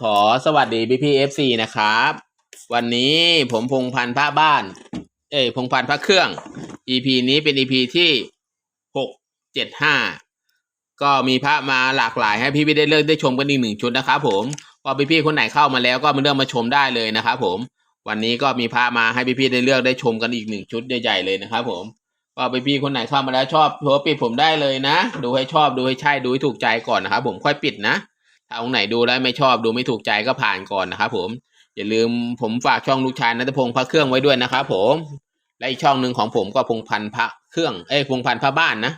ขอสวัสดีพี่พีเอฟซีนะครับ วันนี้ผมพงพันธ์พระบ้าน เอ้พงพันธ์พระเครื่อง EP นี้เป็น EP ที่หกเจ็ดห้าก็มีพระมาหลากหลายให้พี่พี่ได้เลือกได้ชมกันอีกหนึ่งชุดนะครับผมพอพี่พี่คนไหนเข้ามาแล้วก็มาเลือกมาชมได้เลยนะครับผมวันนี้ก็มีพระมาให้พี่พี่ได้เลือกได้ชมกันอีกหนึ่งชุดใหญ่ๆเลยนะครับผมก็พี่พี่คนไหนเข้ามาแล้วชอบโทรปิดผมได้เลยนะ ดูให้ชอบดูให้ใช่ดูให้ถูกใจก่อนนะครับผมค่อยปิดนะ ถ้าองค์ไหนดูแล้วไม่ชอบดูไม่ถูกใจก็ผ่านก่อนนะครับผมอย่าลืมผมฝากช่องลูกชายนัทพงศ์พระเครื่องไว้ด้วยนะครับผมและอีกช่องหนึ่งของผมก็พงพันพระเครื่องเอ้ยพงพันพระบ้านนะ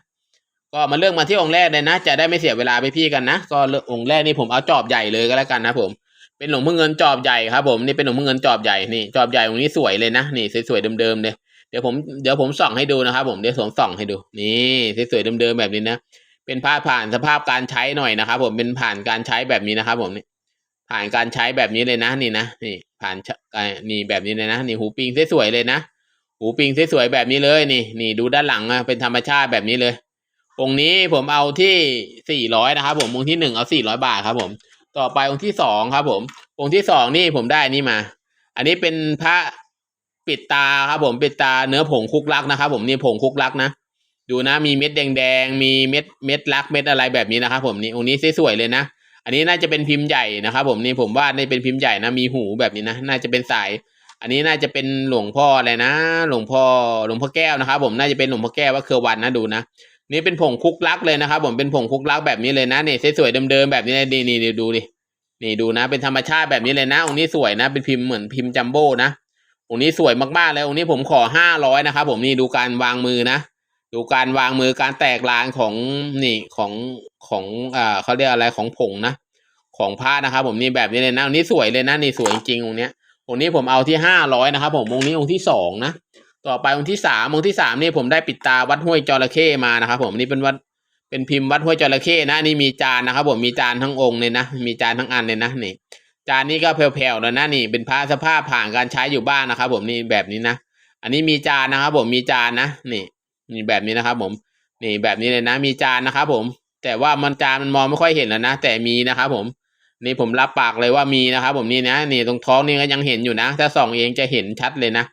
ก็มาเลือกมาที่องค์แรกเลยนะ จะได้ไม่เสียเวลาไปพี่กันนะก็อกองค์แรกนี่ผมเอาจอบใหญ่เลยก็แล้วกันนะผมเป็นหลวงพ่อเงินจอบใหญ่ครับผมนี่เป็นหลวงพ่อเงินจอบใหญ่นี่จอบใหญ่องค์นี้สวยเลยนะนี่สวยๆเดิมๆเลยเดี๋ยวผมเดี๋ยวผมส่องให้ดูนะครับผมเดี๋ยวผมส่องให้ดูนี่สวยๆเดิมๆแบบนี้นะ เป็นผ้าผ่านสภาพการใช้หน่อยนะครับ ผมเป็นผ่านการใช้แบบนี้นะครับ ผมนี่ผ่านการใช้แบบนี้เลยนะนี่นะนี่ผ่านนี่แบบนี้เลยนะนี่หูปิงสวยๆเลยนะหูปิงสวยๆแบบนี้เลยนี่นี่ดูด้านหลังอะเป็นธรรมชาติแบบนี้เลยองค์นี้ผมเอาที่สี่ร้อยนะครับ ผมองค์ที่หนึ่งเอาสี่ร้อยบาทครับ ผม ต่อไปองค์ที่สองครับ ผม องค์ที่สองนี่ผมได้นี่มา อันนี้เป็นพระปิดตาครับ ผมปิดตาเนื้อผงคุกลักนะครับ ผมนี่ผงคุกลักนะ ดูนะมีเม็ดแดงๆมีเม็ดเม็ดลักเม็ดอะไรแบบนี้นะครับผมนี่องค์นี้สวยๆเลยนะ อันนี้น่าจะเป็นพิมพ์ใหญ่นะครับผมนี่ผมว่านี่เป็นพิมพ์ใหญ่นะมีหูแบบนี้นะ น่าจะเป็นสาย อันนี้น่าจะเป็นหลวงพ่ออะไรนะ หลวงพ่อหลวงพ่อแก้วนะครับ ผมน่าจะเป็นหลวงพ่อแก้วว่าเครือวันนะดูนะนี่เป็นผงคุกลักเลยนะครับ ผมเป็นผงคุกลักแบบนี้เลยนะนี่สวยๆเดิมๆแบบนี้เลยนี่นี่นี่ดูดินี่ดูนะ เป็นธรรมชาติแบบนี้เลยนะองค์นี้สวยนะ เป็นพิมพ์เหมือนพิมพ์จัมโบ้นะองค์นี้สวยมากๆเลยองค์นี้ผมขอห้าร้อยนะครับผมนี่ดูการวางมือนะ ดูการวางมือการแตกลานของนี่ของของอ่าเขาเรียกอะไรของผงนะของผ้านะครับ ผมนี่แบบนี้เลยนะองค์นี้สวยเลยนะนี่สวยจริงๆองค์เนี้ยองค์นี้ผมเอาที่ห้าร้อยนะครับผมองค์นี้องค์ที่สองนะต่อไปองค์ที่สามองค์ที่สามนี่ผมได้ปิดตาวัดห้วยจระเข้มานะครับ ผมนี่เป็นวัดเป็นพิมพ์วัดห้วยจระเข้นะนี่มีจานนะครับ ผมมีจานทั้งองค์เลยนะมีจานทั้งอันเลยนะนี่ จานนี้ก็แผ่วๆแล้วนะนี่ เป็นผ้าสภาพผ่านการใช้อยู่บ้านนะครับ ผมนี่แบบนี้นะอันนี้มีจานนะครับ ผมมีจานนะนี่ นี่แบบนี้นะครับ ผม นี่แบบนี้เลยนะ มีจานนะครับผม แต่ว่ามันจานมันมองไม่ค่อยเห็นแล้วนะ แต่มีนะครับผม นี่ผมรับปากเลยว่ามีนะครับ ผมนี่นะ นี่ตรงท้องนี่ก็ยังเห็นอยู่นะ ถ้าส่องเองจะเห็นชัดเลยนะ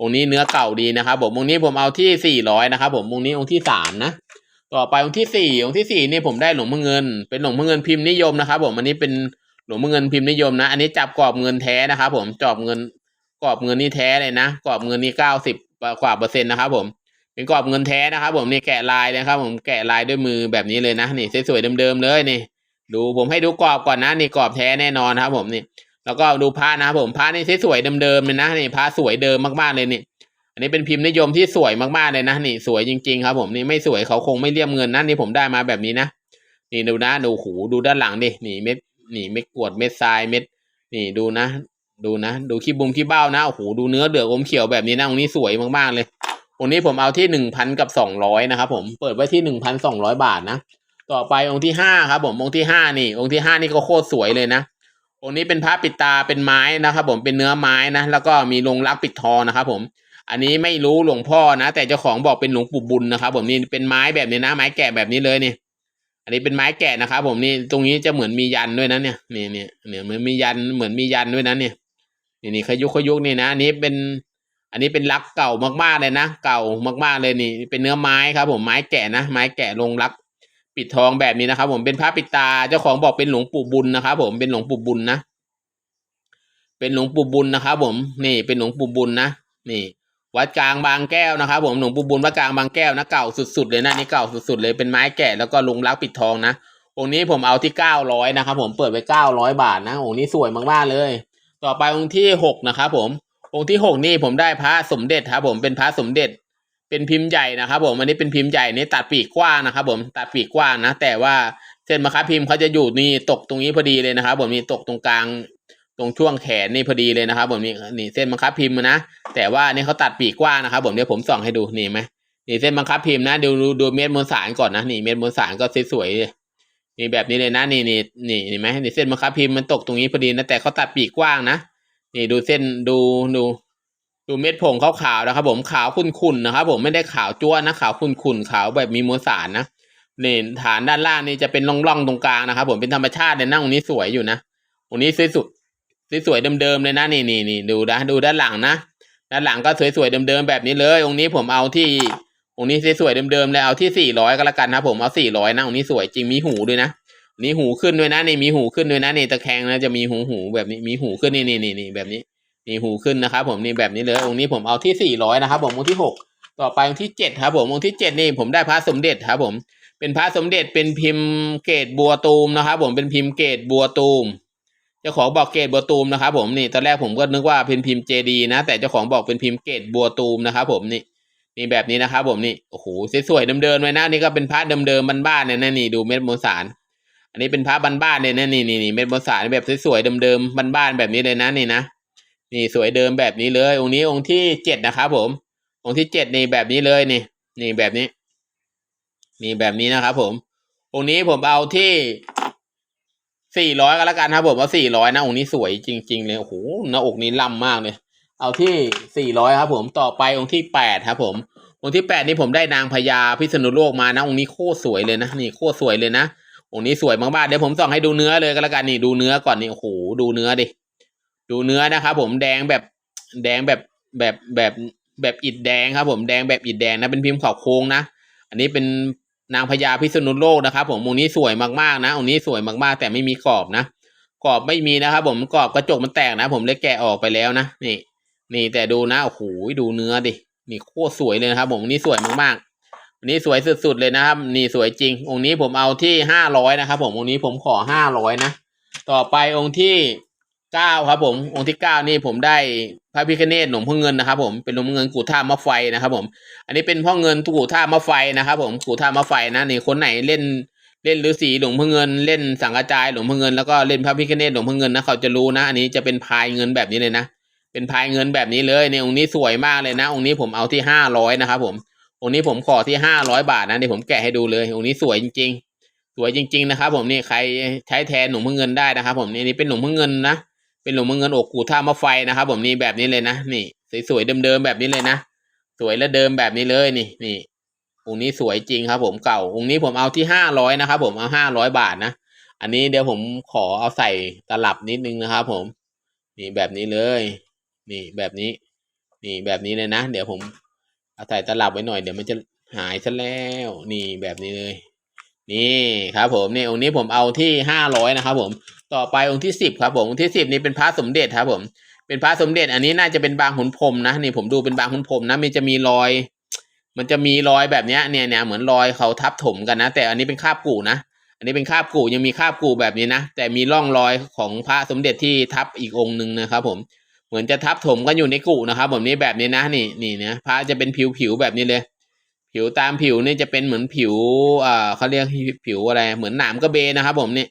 องค์นี้เนื้อเก่าดีนะครับผมองค์นี้ผมเอาที่สี่ร้อยนะครับผมองค์นี้องค์ที่สามนะต่อไปองค์ที่สี่องค์ที่สี่นี่ผมได้หลวงพ่อเงิน เป็นหลวงพ่อเงินพิมพ์นิยมนะครับ ผมอันนี้เป็นหลวงพ่อเงินพิมพ์นิยมนะ อันนี้จับกรอบเงินแท้นะครับ ผมจอบเงินกรอบเงินนี่แท้เลยนะกรอบเงินนี่เก้าสิบกว่าเปอร์เซ็นต์นะครับผม เป็นกรอบเงินแท้นะครับ ผมนี่แกะลายนะครับ ผมแกะลายด้วยมือแบบนี้เลยนะนี่สวยๆเดิมๆเลยนี่ ดูผมให้ดูกรอบก่อนนะนี่กรอบแท้แน่นอนครับ ผมนี่ แล้วก็ดูผ้านะครับผมผ้านี่สวยๆเดิมๆเลยนะนี่ผ้าสวยเดิมมากๆเลยนี่อันนี้เป็นพิมพ์นิยมที่สวยมากๆเลยนะนี่ สวยจริง ๆ ครับ ผมนี่ไม่สวยเขาคงไม่เลี่ยมเงินนะนี่ผมได้มาแบบนี้นะนี่ดูนะดูหูดูด้านหลังดินี่เม็ดนี่เม็ดกวดเม็ดทรายเม็ด นี่ดูนะ ดูนะ ดูขี้บุมขี้เบ้านะโอ้โหดูเนื้อเดือดอมเขียวแบบนี้นะตรงนี้สวยมากๆเลย องค์นี้ผมเอาที่หนึ่งพันกับสองร้อยนะครับผมเปิดไว้ที่หนึ่งพันสองร้อยบาทนะต่อไปองค์ที่ห้าครับผมองค์ที่ห้านี่ องค์ที่ห้านี่ก็โคตรสวยเลยนะองค์นี้เป็นพระปิดตาเป็นไม้นะครับ ผมเป็นเนื้อไม้นะแล้วก็มีลงรักปิดทองนะครับผมอันนี้ไม่รู้หลวงพ่อนะ แต่เจ้าของบอกเป็นหลวงปู่บุญนะครับ ผมนี่เป็นไม้แบบนี้นะ ไม้แกะแบบนี้เลยนี่ อันนี้เป็นไม้แกะนะครับ ผมนี่ตรงนี้จะเหมือนมียันด้วยนะเนี่ยนี่เนี่ยเนี่ยเหมือนมียันเหมือนมียันด้วยนะเนี่ยนี่นี่ขยุกขยุกนี่นะอันนี้เป็น อันนี้เป็นลักเก่ามากๆเลยนะ เก่ามากๆเลยนี่ เป็นเนื้อไม้ครับผมไม้แกะนะ ไม้แกะลงรัก ปิดทองแบบนี้นะครับผมเป็นพระปิดตาเจ้าของบอกเป็นหลวงปู่บุญนะครับผมเป็นหลวงปู่บุญนะ เป็นหลวงปู่บุญนะครับผมนี่เป็นหลวงปู่บุญนะนี่ วัดกลางบางแก้วนะครับ ผมหลวงปู่บุญวัดกลางบางแก้วนะเก่าสุดๆเลยนะนี่เก่าสุดๆเลยเป็นไม้แกะแล้วก็ลงรักปิดทองนะองค์นี้ผมเอาที่เก้าร้อยนะครับผมเปิดไปเก้าร้อยบาทนะองค์นี้สวยมากๆเลย ต่อไปองค์ที่หกนะครับผม องค์ที่หกนี่ผมได้พระสมเด็จครับ ผมเป็นพระสมเด็จ เป็นพิมพ์ใหญ่นะครับ ผมอันนี้เป็นพิมพ์ใหญ่นี่ตัดปีกกว้างนะครับ ผมตัดปีกกว้างนะ แต่ว่าเส้นมะครับพิมพ์เขาจะอยู่นี่ตกตรงนี้พอดีเลยนะครับ ผมนี่ตกตรงกลางตรงช่วงแขนนี่พอดีเลยนะครับ ผมนี่นี่เส้นบังคับพิมพ์นะแต่ว่านี่เขาตัดปีกกว้างนะครับ ผมเดี๋ยวผมส่องให้ดูนี่ไหมนี่เส้นบังคับพิมพ์นะดูดูดูเม็ดมวลสารก่อนนะนี่เม็ดมวลสารก็สวยๆนี่แบบนี้เลยนะนี่นี่นี่เห็นไหมนี่เส้นบังคับพิมพ์มันตกตรงนี้พอดีนะแต่เขาตัดปีกกว้างนะ นี่ดูเส้นดูดู ดูเม็ดผงขาวๆนะครับ ผมขาวขุ่นๆนะครับ ผมไม่ได้ขาวจ้วนนะขาวขุ่นๆขาวแบบมีมวลสารนะนี่ฐานด้านล่างนี่จะเป็นร่องๆตรงกลางนะครับ ผมเป็นธรรมชาติเลยนะตรงนี้สวยอยู่นะองนี้สวยสุดสวยๆเดิมๆเลยนะนี่นี่นี่ดูนะดูด้านหลังนะด้านหลังก็สวยๆเดิมๆแบบนี้เลยองค์นี้ผมเอาที่องค์นี้สวยๆเดิมๆเลยเอาที่สี่ร้อยก็แล้วกันนะผมเอาสี่ร้อยนะองค์นี้สวยจริงมีหูด้วยนะ นี่หูขึ้นด้วยนะนี่มีหูขึ้นด้วยนะนี่ตะแคงนะจะมีหูหูแบบนี้มีหูขึ้นนี่นี่นี่นี่แบบนี้นี่หูขึ้นนะครับ ผมนี่แบบนี้เลยองค์นี้ผมเอาที่สี่ร้อยนะครับ ผมองค์ที่หกต่อไปองค์ที่เจ็ดครับ ผมองค์ที่เจ็ดนี่ผมได้พระสมเด็จครับ ผม เป็นพระสมเด็จเป็นพิมพ์เกตบัวตูมนะครับ ผมเป็นพิมพ์เกตบัวตูมเจ้าของบอกเกตบัวตูมนะครับ ผมนี่ตอนแรกผมก็นึกว่าเป็นพิมพ์เจดีนะ แต่เจ้าของบอกเป็นพิมพ์เกตบัวตูมนะครับ ผมนี่นี่แบบนี้นะครับ ผมนี่โอ้โหสวยๆเดิมๆเลยนะนี่ก็เป็นพระเดิมๆบ้านๆเนี่ยนะนี่ดูเม็ดมวลสาร อันนี้เป็นพระบ้านๆเนี่ยนะนี่นี่นี่เม็ดมวสารแบบสวยๆเดิมๆบ้านๆแบบนี้เลยนะนี่นะนี่สวยเดิมแบบนี้เลย องค์นี้องค์ที่เจ็ดนะครับผม องค์ที่เจ็ดนี่แบบนี้เลยนี่ นี่แบบนี้ นี่แบบนี้นะครับผม องค์นี้ผมเอาที่สี่ร้อยก็แล้วกันครับผมเอาสี่ร้อยนะองค์นี้สวยจริง ๆ เลยโอ้โหหน้าอกนี้ล่ำมากเลยเอาที่สี่ร้อยครับผมต่อไปองค์ที่แปดครับผม องค์ที่แปดนี่ผมได้นางพญาพิษณุโลกมานะองค์นี้โคตรสวยเลยนะนี่โคตรสวยเลยนะ องค์นี้สวยมากๆเดี๋ยวผมส่องให้ดูเนื้อเลยก็แล้วกันนี่ดูเนื้อก่อนนี่โอ้โหดูเนื้อดิดูเนื้อนะครับผมแดงแบบแดงแบบแบบแบบแบบอิฐแดงครับ ผมแดงแบบอิฐแดงนะเป็นพิมพ์ขาวโค้งนะอันนี้เป็นนางพญาพิษณุโลกนะครับ ผมองค์นี้สวยมากๆนะองค์นี้สวยมากๆ แต่ไม่มีกรอบนะกรอบไม่มีนะครับ ผมกรอบกระจกมันแตกนะ ผมเลยแกะออกไปแล้วนะนี่ นี่แต่ดูนะโอ้โหดูเนื้อดินี่โคตรสวยเลยนะครับ ผมองนี้สวยมาก อันนี้สวยสุดๆเลยนะครับ นี่สวยจริง องค์นี้ผมเอาที่ห้าร้อยนะครับ ผมองค์นี้ผมขอห้าร้อยนะ ต่อไปองค์ที่เก้าครับ ผมองค์ที่เก้านี่ผมได้พระพิคเนตหลวงพ่อเงินนะครับ ผมเป็นหลวงพ่อเงินกู่ท่ามะไฟนะครับ ผม อันนี้เป็นพ่อเงินกู่ท่ามะไฟนะครับ ผมกู่ท่ามะไฟนะนี่คนไหนเล่นเล่นฤาษีหลวงพ่อเงิน เล่นสังกระจายหลวงพ่อเงินแล้วก็เล่นพระพิคเนตหลวงพ่อเงินนะเขาจะรู้นะ อันนี้จะเป็นพายเงินแบบนี้เลยนะเป็นพายเงินแบบนี้เลยเนี่ยองค์นี้สวยมากเลยนะ องค์นี้ผมเอาที่ห้าร้อยนะครับผม องค์นี้ผมขอที่ห้าร้อยบาทนะเดี๋ยวผมแกะให้ดูเลยองค์นี้สวยจริง ๆ สวยจริง ๆ นะครับ ผมนี่ใครใช้แทนหลวงพ่อเงินได้นะครับ ผมนี่นี่เป็นหลวงพ่อเงินนะเป็นหลวงพ่อเงินอกกูท่ามะไฟนะครับ ผมนี่แบบนี้เลยนะนี่สวยๆเดิมๆแบบนี้เลยนะสวยและเดิมแบบนี้เลยนี่นี่องค์นี้สวยจริงครับ ผมเก่าองค์นี้ผมเอาที่ห้าร้อยนะครับ ผมเอาห้าร้อยบาทนะอันนี้เดี๋ยวผมขอเอาใส่ตลับนิดนึงนะครับ ผม นี่แบบนี้เลย นี่แบบนี้ นี่แบบนี้เลยนะ เดี๋ยวผม อาใส่ตลับไว้หน่อยเดี๋ยวมันจะหายซะแล้วนี่แบบนี้เลย นี่ครับผมนี่องค์นี้ผมเอาที่ห้าร้อยนะครับ ผมต่อไปองค์ที่สิบครับ ผมองค์ที่สิบนี่เป็นพระสมเด็จครับ ผม เป็นพระสมเด็จ อันนี้น่าจะเป็นบางขุนพรมนะนี่ผมดูเป็นบางขุนพรมนะมันจะมีรอย มันจะมีรอยแบบเนี้ยเนี่ยเนี่ยเหมือนรอยเขาทับถมกันนะ แต่อันนี้เป็นคาบกู่นะอันนี้เป็นคาบกู่ยังมีคาบกู่แบบนี้นะแต่มีร่องรอยของพระสมเด็จที่ทับอีกองค์หนึ่งนะครับ ผม เหมือนจะทับถมกันอยู่ในกู่นะครับผมนี่แบบนี้นะนี่นี่นะพระจะเป็นผิวผิวแบบนี้เลย ผิวตามผิวนี่จะเป็นเหมือนผิวอ่าเขาเรียกผิวอะไร เหมือนหนามกระเบนนะครับ ผมนี่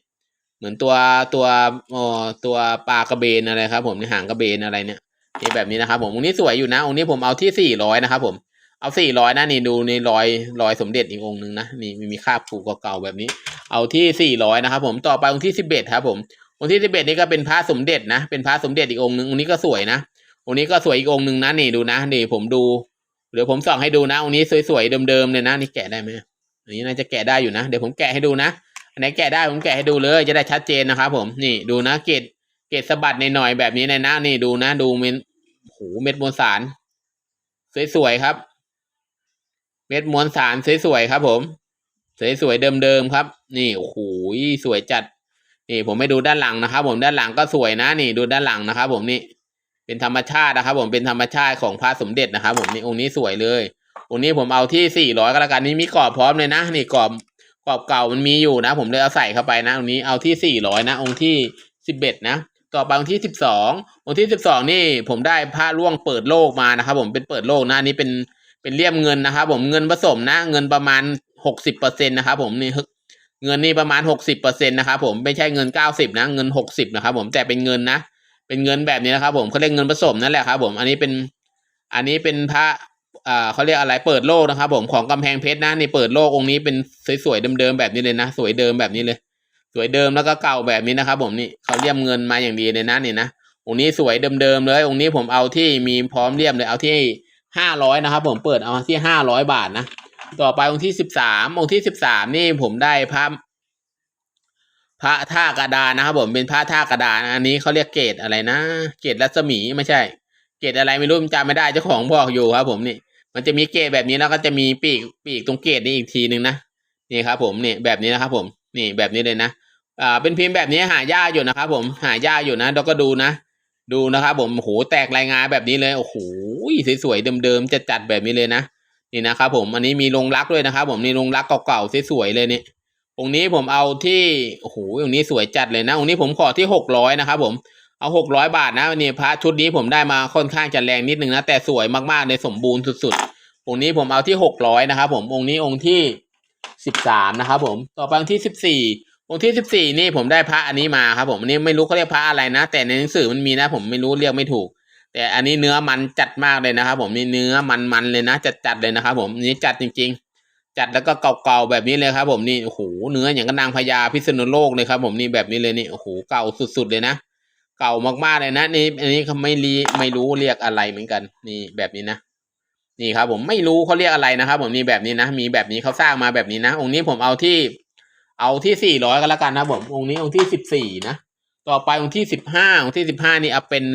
เหมือนตัวตัวอ๋อตัวปลากระเบนอะไรครับ ผมในหางกระเบนอะไรเนี่ยนี่แบบนี้นะครับ ผมองค์นี้สวยอยู่นะองค์นี้ผมเอาที่สี่ร้อยนะครับ ผมเอาสี่ร้อยนะนี่ดูในรอยรอยสมเด็จอีกองค์หนึ่งนะนี่มีคราบผูกเก่าๆแบบนี้ เอาที่สี่ร้อยนะครับ ผมต่อไปองค์ที่สิบเอ็ดครับ ผม องค์ที่สิบเอ็ดนี่ก็เป็นพระสมเด็จนะ เป็นพระสมเด็จอีกองค์หนึ่งองค์นี้ก็สวยนะองค์นี้ก็สวยอีกองค์หนึ่งนะนี่ดูนะนี่ผมดูเดี๋ยวผมส่องให้ดูนะองค์นี้สวยๆเดิมๆเลยนะนี่แกะได้ไหมอันนี้น่าจะแกะได้อยู่นะเดี๋ยวผมแกะให้ดูนะอันไหนแกะได้ผมแกะให้ดูเลยจะได้ชัดเจนนะครับผมนี่ดูนะเกตเกตสะบัดในหน่อยแบบนี้ในหน้านี่ดูนะ ดูเม็ดโอ้โหเม็ดมวลสาร สวยๆครับ เม็ดมวลสารสวยๆครับ ผม สวยๆเดิมๆครับ นี่โอ้โหสวยจัด นี่ผมไม่ดูด้านหลังนะครับ ผมด้านหลังก็สวยนะนี่ดูด้านหลังนะครับ ผมนี่เป็นธรรมชาตินะครับ ผมเป็นธรรมชาติของพระสมเด็จนะครับ ผมนี่องค์นี้สวยเลยองค์นี้ผมเอาที่สี่ร้อยก็แล้วกันนี่มีกรอบพร้อมเลยนะนี่กรอบกรอบเก่ามันมีอยู่นะ ผมเลยเอาใส่เข้าไปนะองค์นี้เอาที่สี่ร้อยนะ องค์ที่สิบเอ็ดนะต่อไปองค์ที่สิบสององค์ที่สิบสองนี่ผมได้ผ้าร่วงเปิดโลกมานะครับ ผมเป็นเปิดโลกนะนนี้เป็นเป็นเลี่ยมเงินนะครับ ผมเงินผสมนะ เงินประมาณหกสิบเปอร์เซ็นต์นะครับ ผมนี่ฮึ เงินนี่ประมาณหกสิบเปอร์เซ็นต์นะครับผมไม่ใช่เงินเก้าสิบนะเงินหกสิบนะครับผมแต่เป็นเงินนะเป็นเงินแบบนี้นะครับ ผมเขาเรียกเงินผสมนั่นแหละครับ ผมอันนี้เป็นอันนี้เป็นพระอ่าเขาเรียกอะไรเปิดโลกนะครับ ผมของกำแพงเพชรนะนี่เปิดโลกองค์นี้เป็นสวยๆเดิมๆแบบนี้เลยนะ สวยเดิมแบบนี้เลย สวยเดิมแล้วก็เก่าแบบนี้นะครับ ผมนี่เขาเลี่ยมเงินมาอย่างดีเลยนะนี่นะองค์นี้สวยเดิมๆเลยองค์นี้ผมเอาที่มีพร้อมเลี่ยมเลยเอาที่ห้าร้อยนะครับ ผมเปิดเอาที่ห้าร้อยบาทนะ ต่อไปองค์ที่สิบสามองค์ที่สิบสามนี่ผมได้พระพระท่ากระดานนะครับผมเป็นพระท่ากระดานอันนี้เขาเรียกเกตอะไรนะเกตรัศมีไม่ใช่ เกตอะไรไม่รู้จำไม่ได้เจ้าของบอกอยู่ครับ ผมนี่มันจะมีเกตแบบนี้แล้วก็จะมีปีกปีกตรงเกตนี้อีกทีหนึ่งนะนี่ครับ ผมนี่แบบนี้นะครับ ผมนี่แบบนี้เลยนะอ่าเป็นพิมพ์แบบนี้หายากอยู่นะครับ ผมหายากอยู่นะเราก็ดูนะดูนะครับ ผมโอ้โหแตกรายงานแบบนี้เลยโอ้โหสวยๆเดิมๆจะจัดๆแบบนี้เลยนะ นี่นะครับผมอันนี้มีลงรักด้วยนะครับ ผมนี่ลงรักเก่าๆสวยๆเลยนี่องค์นี้ผมเอาที่โอ้โหองค์นี้สวยจัดเลยนะองค์นี้ผมขอที่หกร้อยนะครับผมเอาหกร้อยบาทนะนี่พระชุดนี้ผมได้มาค่อนข้างจะแรงนิดนึงนะแต่สวยมากๆเลยสมบูรณ์สุดๆองค์นี้ผมเอาที่หกร้อยนะครับผมองค์นี้องค์ที่สิบสามนะครับผมต่อไปองที่สิบสี่องค์ที่สิบสี่นี่ผมได้พระอันนี้มาครับผมอันนี้ไม่รู้เขาเรียกพระอะไรนะ แต่ในหนังสือมันมีนะ ผมไม่รู้เรียกไม่ถูก แต่อันนี้เนื้อมันจัดมากเลยนะครับผมนี่เนื้อมันๆเลยนะจัดจัดๆเลยนะครับผมนนี้จัดจริง ๆ จัดแล้วก็เก่าๆแบบนี้เลยครับ ผมนี่โอ้โหเนื้ออย่างกับนางพญาพิษณุโลกเลยครับ ผมนี่แบบนี้เลยนี่โอ้โหเก่าสุดๆเลยนะเก่ามากๆเลยนะนี่อันนี้เขาไม่รีไม่รู้เรียกอะไรเหมือนกัน นี่แบบนี้นะนี่ครับ ผมไม่รู้เขาเรียกอะไรนะครับ ผมนี่แบบนี้นะมีแบบนี้เขาสร้างมาแบบนี้นะ องค์นี้ผมเอาที่ เอาที่สี่ร้อยก็แล้วกันนะผมองค์นี้องค์ที่สิบสี่นะต่อไปองค์ที่สิบห้าองค์ที่สิบห้านี่เอาเป็น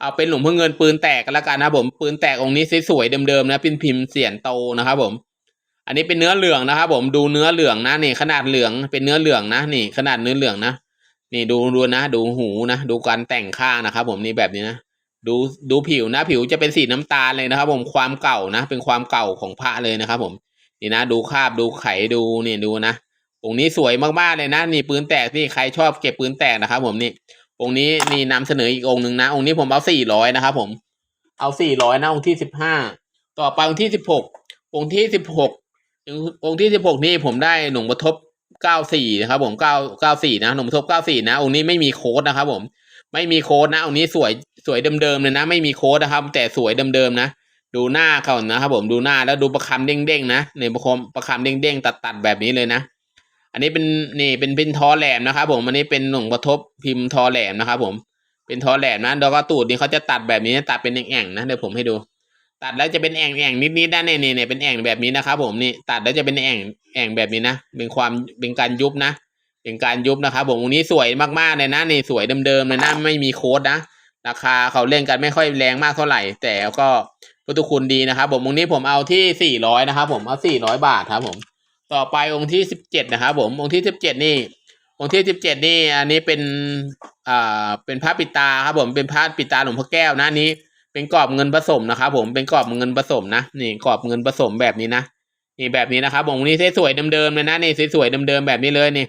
เอาเป็นหลวงพ่อเงินปืนแตกก็แล้วกันนะผมปืนแตกองค์นี้สวยๆเดิมๆนะเป็นพิมพ์เสียนโตนะครับผม อันนี้เป็นเนื้อเหลืองนะครับผมดูเนื้อเหลืองนะนี่ขนาดเหลืองเป็นเนื้อเหลืองนะนี่ ขนาดเนื้อเหลืองนะนี่ดูดูนะ ดูหูนะดูการแต่งข้างนะครับผมนี่แบบนี้นะดูดูผิวนะ ผิวจะเป็นสีน้ำตาลเลยนะครับ ผมความเก่านะ เป็นความเก่าของพระเลยนะครับผมนี่นะดูคาบดูไขดูนี่ดูนะองค์นี้สวยมากๆเลยนะ นี่ปืนแตกนี่ใครชอบเก็บปืนแตกนะครับ ผมนี่ องค์นี้นี่นำเสนออีกองค์หนึ่งนะ องค์นี้ผมเอาสี่ร้อยนะครับผม เอาสี่ร้อยนะองค์ที่สิบห้าต่อไปองค์ที่สิบหกองค์ที่สิบหกองค์ที่สิบหกนี่ผมได้หนุ่มกระทบเก้าสี่นะครับผมเก้าเก้าสี่นะหนุ่มกระทบเก้าสี่นะ องค์นี้ไม่มีโค้ดนะครับผม ไม่มีโค้ดนะ องค์นี้สวยสวยเดิมๆเลยนะ ไม่มีโค้ดนะครับ แต่สวยเดิมๆนะดูหน้าเขานะครับผมดูหน้าแล้วดูประคำเด้งๆนะเนี่ยประคมประคำเด้งๆตัดๆแบบนี้เลยนะ อันนี้เป็นนี่เป็นเป็นทอแหลมนะครับ ผมอันนี้เป็นหนุ่มกระทบพิมพ์ทอแหลมนะครับผมเป็นทอแหลมนะแล้วก็ตูดนี่เขาจะตัดแบบนี้ตัดเป็นแอ่งๆนะเดี๋ยวผมให้ดู ตัดแล้วจะเป็นแอ่งแอ่งๆนิดๆด้านในนี่เนี่ยเป็นแอ่งแบบนี้นะครับ ผมนี่ตัดแล้วจะเป็นแอ่งแอ่งแบบนี้นะเป็นความเป็นการยุบนะเป็นการยุบนะครับ ผมองค์นี้สวยมากๆเลยนะนี่สวยเดิมๆเลยนะไม่มีโค้ดนะราคาเขาเล่นกันไม่ค่อยแรงมากเท่าไหร่ แต่ก็พุทธคุณดีนะครับ ผมองค์นี้ผมเอาที่สี่ร้อยนะครับ ผมเอาสี่ร้อยบาทครับผม ต่อไปองค์ที่สิบเจ็ดนะครับผมองค์ที่สิบเจ็ดนี่ องค์ที่สิบเจ็ดนี่ อันนี้เป็นอ่าเป็นพระปิตาครับผมเป็นพระปิตาหลวงพ่อแก้วนะนี้ เป็นกรอบเงินผสมนะครับผมเป็นกรอบเงินผสมนะนี่กรอบเงินผสมแบบนี้นะนี่แบบนี้นะครับองค์นี้สวยๆเดิมๆเลยนะนี่สวยๆเดิมๆแบบนี้เลยนี่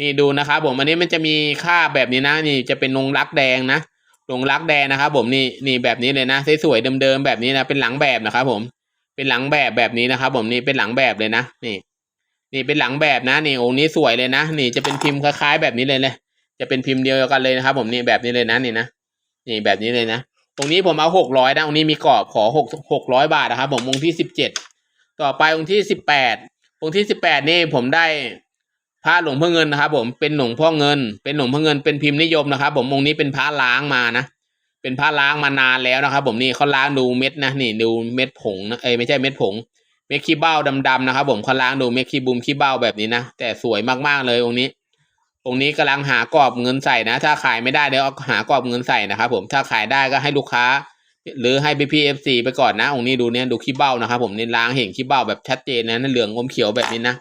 นี่ดูนะครับผมอันนี้มันจะมีค่าแบบนี้นะ นี่จะเป็นลงรักแดงนะลงรักแดงนะครับผมนี่นี่แบบนี้เลยนะสวยๆเดิมๆแบบนี้นะเป็นหลังแบบนะครับผมเป็นหลังแบบแบบนี้นะครับผมนี่เป็นหลังแบบเลยนะนี่ นี่เป็นหลังแบบนะนี่องค์นี้สวยเลยนะนี่จะเป็นพิมพ์คล้ายๆแบบนี้เลยเลย จะเป็นพิมพ์เดียวกันเลยนะครับ ผมนี่แบบนี้เลยนะนี่นะนี่แบบนี้เลยนะตรงนี้ผมเอาหกร้อยนะองค์นี้มีกรอบขอหกหกร้อยบาทนะครับ ผมองค์ที่สิบเจ็ดต่อไปองค์ที่สิบแปดองค์ที่สิบแปดนี่ผมได้พระหลวงพ่อเงินนะครับ ผมเป็นหลวงพ่อเงิน เป็นหลวงพ่อเงินเป็นพิมพ์นิยมนะครับ ผมองค์นี้เป็นพระล้างมานะเป็นพระล้างมานานแล้วนะครับ ผมนี่เขาล้างดูเม็ดนะนี่ดูเม็ดผงนะเอ้ไม่ใช่เม็ดผง เม็ดขี้เบ้าดำๆนะครับ ผมเขาล้างดูเม็ดขี้บุมขี้เบ้าแบบนี้นะแต่สวยมากๆเลยองค์นี้ องค์นี้กำลังหากรอบเงินใส่นะ ถ้าขายไม่ได้เดี๋ยวเอาหากรอบเงินใส่นะครับ ผมถ้าขายได้ก็ให้ลูกค้า หรือให้พี่พีเอฟซีไปก่อนนะองค์นี้ดูเนี่ยดูขี้เบ้านะครับ ผมนี่ล้างเห็นขี้เบ้าแบบชัดเจนนะนั่นเหลืองอมเขียวแบบนี้นะ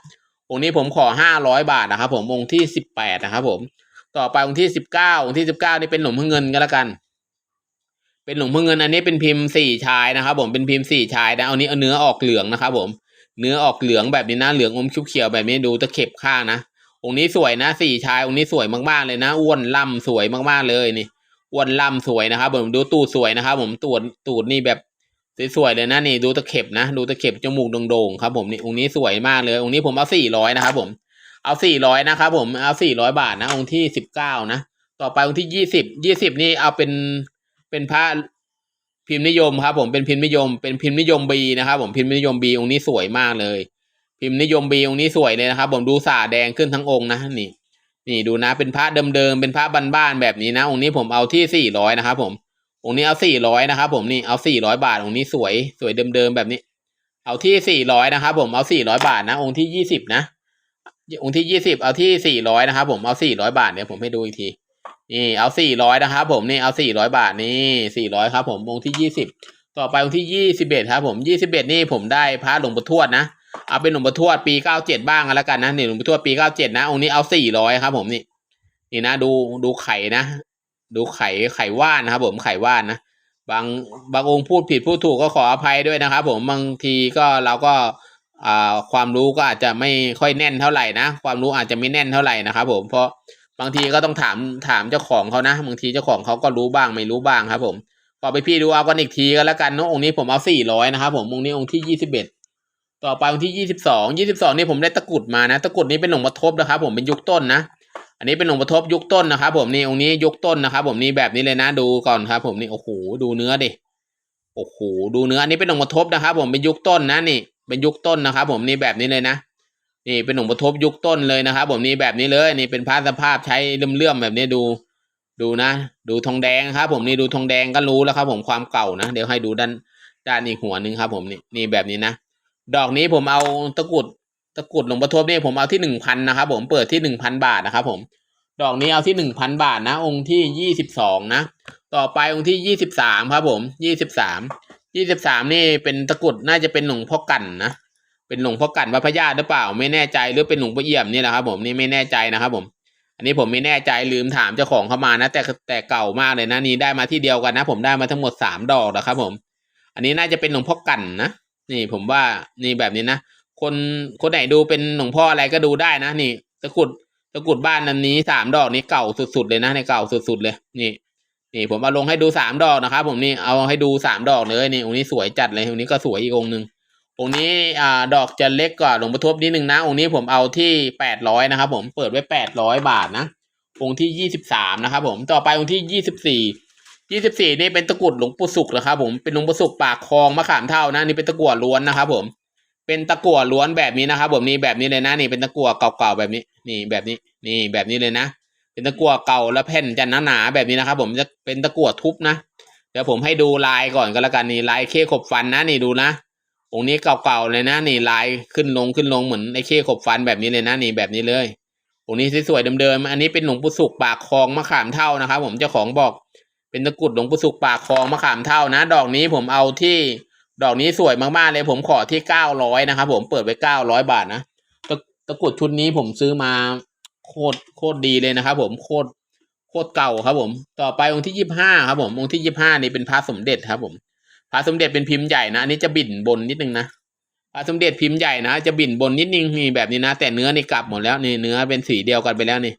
องค์นี้ผมขอห้าร้อยบาทนะครับ ผมองค์ที่สิบแปดนะครับ ผม ต่อไปองค์ที่สิบเก้าองค์ที่สิบเก้านี่เป็นหลวงพ่อเงินก็แล้วกัน เป็นหลวงพ่อเงินอันนี้เป็นพิมพ์สี่ชายนะครับ ผมเป็นพิมพ์สี่ชายนะเอานี้เอาเนื้อออกเหลืองนะครับ ผม เนื้อออกเหลืองแบบนี้นะเหลืองอมชุกเขียวแบบนี้ดูตะเข็บข้างนะองค์นี้สวยนะสี่ชายองค์นี้สวยมากๆเลยนะอ้วนล่ำสวยมากๆเลยนี่อ้วนล่ำสวยนะครับ ผมดูตูดสวยนะครับ ผมตูดตูดนี่แบบสวยๆเลยนะนี่ดูตะเข็บนะดูตะเข็บจมูกโด่งๆครับ ผมนี่องค์นี้สวยมากเลยองค์นี้ผมเอาสี่ร้อยนะครับ ผมเอาสี่ร้อยนะครับ ผมเอาสี่ร้อยบาทนะองค์ที่สิบเก้านะต่อไปองค์ที่ยี่สิบยี่สิบนี่เอาเป็น เป็นพระพิมพ์นิยมครับ ผมเป็นพิมพ์นิยม เป็นพิมพ์นิยมบีนะครับ ผมพิมพ์นิยมบีองค์นี้สวยมากเลย พิมพ์นิยมบีองค์นี้สวยเลยนะครับ ผมดูสาแดงขึ้นทั้งองค์นะนี่ นี่ดูนะ เป็นพระเดิมๆเป็นพระบ้านๆแบบนี้นะองค์นี้ผมเอาที่สี่ร้อยนะครับผมองค์นี้เอาสี่ร้อยนะครับผมนี่เอาสี่ร้อยบาทองค์นี้สวยสวยเดิมๆแบบนี้ เอาที่สี่ร้อยนะครับผมเอาสี่ร้อยบาทนะ องค์ที่ยี่สิบนะองค์ที่ยี่สิบเอาที่สี่ร้อยนะครับผมเอาสี่ร้อยบาทเดี๋ยผมให้ดูอีกที นี่เอาสี่ร้อยนะครับผมนี่เอาสี่ร้อยบาทนี่สี่ร้อยครับ ผมองค์ที่ยี่สิบต่อไปองค์ที่ยี่สิบเอ็ดครับ ผมยี่สิบเอ็ดนี่ผมได้พระหลวงปู่ทวดนะเอาเป็นหลวงปู่ทวดปีเก้าเจ็ดบ้างกันแล้วกันนะนี่หลวงปู่ทวดปีเก้าเจ็ดนะองค์นี้เอาสี่ร้อยครับ ผมนี่นี่นะดูดูไข่นะ ดูไข่ไข่ว่านนะครับ ผมไข่ว่านนะบางบางองค์พูดผิดพูดถูกก็ขออภัยด้วยนะครับ ผมบางทีก็เราก็อ่าความรู้ก็อาจจะไม่ค่อยแน่นเท่าไหร่นะ ความรู้อาจจะไม่แน่นเท่าไหร่นะครับ ผมเพราะ บางทีก็ต้องถามถามเจ้าของเขานะบางทีเจ้าของเขาก็รู้บ้างไม่รู้บ้างครับ ผมขอไปพี่ดูเอากันอีกทีก็แล้วกันเนอะองค์นี้ผมเอาสี่ร้อยนะครับผมองค์นี้องค์ที่ยี่สิบเอ็ดต่อไปองค์ที่ยี่สิบสองยี่สิบสองนี่ผมได้ตะกุดมานะตะกุดนี้เป็นหลวงพ่ทบนะครับ ผมเป็นยุคต้นนะอันนี้เป็นหลวงพ่ทบยุคต้นนะครับ ผมนี่องค์นี้ยุคต้นนะครับ ผมนี่แบบนี้เลยนะดูก่อนครับ ผมนี่โอ้โหดูเนื้อดิโอ้โหดูเนื้ออันนี้เป็นหลวงพ่ทบนะครับ ผมเป็นยุคต้นนะนี่ เป็นยุคต้นนะครับ ผมนี่แบบนี้เลยนะ นี่เป็นหลวงพ่ทบยุคต้นเลยนะครับผมนี่แบบนี้เลยนี่เป็นพระสภาพใช้เลื่อมๆแบบนี้ดู ดูนะ ดูทองแดงครับ ผมนี่ดูทองแดงก็รู้แล้วครับ ผมความเก่านะเดี๋ยวให้ดูด้านด้านอีกหัวหนึ่งครับ ผมนี่นี่แบบนี้นะดอกนี้ผมเอาตะกุดตะกุดหลวงพ่ทบนี่ผมเอาที่หนึ่งพันนะครับผมเปิดที่หนึ่งพันบาทนะครับ ผมดอกนี้เอาที่หนึ่งพันบาทนะ องค์ที่ยี่สิบสองนะต่อไปองค์ที่ยี่สิบสามครับ ผมยี่สิบสามยี่สิบสามนี่เป็นตะกุดน่าจะเป็นหลวงพ่อกันนะ เป็นหลวงพ่อกันวัดพระญาติหรือเปล่า ไม่แน่ใจหรือเป็นหลวงพ่อเอี่ยมนี่แหละครับ ผมนี่ไม่แน่ใจนะครับ ผม อันนี้ผมไม่แน่ใจลืมถามเจ้าของเข้ามานะ แต่แต่เก่ามากเลยนะนี่ได้มาที่เดียวกันนะ ผมได้มาทั้งหมดสามดอกนะครับ ผม อันนี้น่าจะเป็นหลวงพ่อกันนะนี่ผมว่านี่แบบนี้นะคนคนไหนดูเป็นหลวงพ่ออะไรก็ดูได้นะนี่ตะกรุดตะกรุดบ้านอันนี้สามดอกนี้เก่าสุดๆเลยนะในเก่าสุดๆเลยนี่นี่ผมเอาลงให้ดูสามดอกนะครับ ผมนี่เอาให้ดูสามดอกเลยนี่องค์นี้สวยจัดเลยองค์นี้ก็สวยอีกองค์หนึ่ง องค์นี้อ่าดอกจะเล็กกว่าหลวงพ่อทบนิดนึงนะ องค์นี้ผมเอาที่แปดร้อยนะครับผมเปิดไว้แปดร้อยบาทนะ องค์ที่ยี่สิบสามนะครับผมต่อไปองค์ที่ยี่สิบสี่ยี่สิบสี่นี่เป็นตะกรุดหลวงปู่สุขนะครับผมเป็นหลวงปู่สุขปากคลองมะขามเท่านะนี่เป็นตะกั่วล้วนนะครับผม เป็นตะกั่วล้วนแบบนี้นะครับผมนี่แบบนี้เลยนะนี่เป็นตะกั่วเก่าๆแบบนี้ นี่แบบนี้นี่แบบนี้เลยนะ เป็นตะกั่วเก่าแล้วแผ่นจะหนาๆแบบนี้นะครับผมจะเป็นตะกั่วทุบนะเดี๋ยวผมให้ดูลายก่อนก็แล้วกันนี่ลายเคขบฟันนะนี่ดูนะ องค์นี้เก่าๆเลยนะนี่ลายขึ้นลงขึ้นลงเหมือนไอ้เข้ขบฟันแบบนี้เลยนะนี่แบบนี้เลยองค์นี้สวยๆเดิมๆอันนี้เป็นหลวงปู่สุกปากคลองมะขามเท่านะครับ ผมเจ้าของบอกเป็นตะกรุดหลวงปู่สุกปากคลองมะขามเท่านะ ดอกนี้ผมเอาที่ดอกนี้สวยมากๆเลย ผมขอที่เก้าร้อยนะครับผมเปิดไว้เก้าร้อยบาทนะตะตะกรุดชุดนี้ผมซื้อมาโคตรโคตรดีเลยนะครับผมโคตรโคตรเก่าครับผม ต่อไปองค์ที่ยี่ห้าครับผมองค์ที่ยี่ห้านี่เป็นพระสมเด็จครับผม พระสมเด็จเป็นพิมพ์ใหญ่นะอันนี้จะบิ่นบนนิดนึงนะพระสมเด็จพิมพ์ใหญ่นะจะบิ่นบนนิดนึงนี่แบบนี้นะ แต่เนื้อนี่กลับหมดแล้วนี่เนื้อเป็นสีเดียวกันไปแล้วนี่